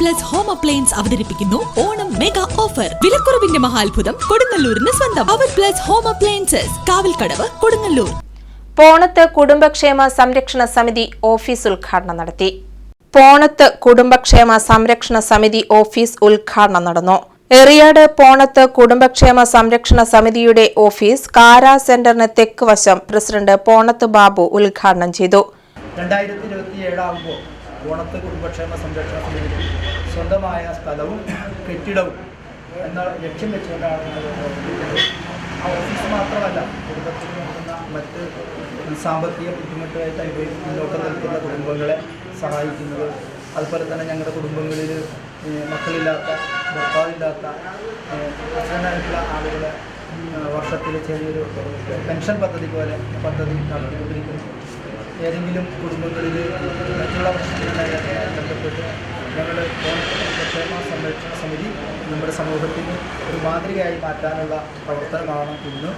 Plus home appliance അവതരിപ്പിക്കുന്നു Onam mega offer വിലക്കുറവിന്റെ മഹാത്ഭുതം കൊടുങ്ങല്ലൂരിന് സ്വന്തം. Our plus home appliances Kavalkadavu Kodungallur. Ponath കുടുംബക്ഷേമ സംരക്ഷണ സമിതി ഓഫീസ് ഉദ്ഘാടനം നടത്തി. പോണത്ത് കുടുംബക്ഷേമ സംരക്ഷണ സമിതി ഓഫീസ് ഉദ്ഘാടനം നടന്നു. എറിയാട് പോണത്ത് കുടുംബക്ഷേമ സംരക്ഷണ സമിതിയുടെ ഓഫീസ് കാരാ സെന്ററിന് തെക്ക് വശം പ്രസിഡന്റ് പോണത്ത് ബാബു ഉദ്ഘാടനം ചെയ്തു. രണ്ടായിരത്തി ഇരുപത്തി ഏഴാകുമ്പോൾ ഓണത്ത് കുടുംബക്ഷേമ സംരക്ഷണ സമിതി സ്വന്തമായ സ്ഥലവും കെട്ടിടവും എന്ന ലക്ഷ്യം വെച്ചുകൊണ്ടാണ് ആ ഓഫീസ് മാത്രമല്ല കുടുംബത്തിൽ നടക്കുന്ന മറ്റ് സാമ്പത്തിക ബുദ്ധിമുട്ടായിട്ട് അനുഭവി മുന്നോട്ട് നിൽക്കുന്ന കുടുംബങ്ങളെ സഹായിക്കുന്നത്. അതുപോലെ തന്നെ ഞങ്ങളുടെ കുടുംബങ്ങളിൽ മക്കളില്ലാത്ത ഭർത്താവില്ലാത്ത അച്ഛനായിട്ടുള്ള ആളുകളെ വർഷത്തിൽ ചെറിയൊരു പെൻഷൻ പദ്ധതി പോലെ പദ്ധതി നടത്തിക്കൊണ്ടിരിക്കുന്നു ഏതെങ്കിലും കുടുംബങ്ങളിൽ മറ്റുള്ള പ്രശ്നങ്ങളുമായി ബന്ധപ്പെട്ട് ഞങ്ങൾ ക്ഷേമ സംരക്ഷണ സമിതി നമ്മുടെ സമൂഹത്തിന് ഒരു മാതൃകയായി മാറ്റാനുള്ള പ്രവർത്തനമാണ് ഇന്ന്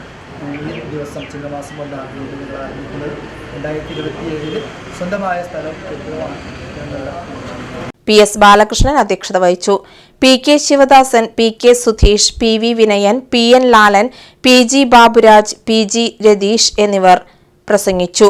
ഈ ദിവസം ചിങ്ങമാസം കൊണ്ടാണ് ഞങ്ങൾ ആരംഭിക്കുന്നത് രണ്ടായിരത്തി ഇരുപത്തി ഏഴിൽ സ്വന്തമായ സ്ഥലം കെട്ടിടമാണ് ഞങ്ങളുടെ. പി എസ് ബാലകൃഷ്ണൻ അധ്യക്ഷത വഹിച്ചു. P K Sivadasan P K Sudheesh P V Vinayan P N Lalan P G Baburaj P G Ratheesh എന്നിവർ പ്രസംഗിച്ചു.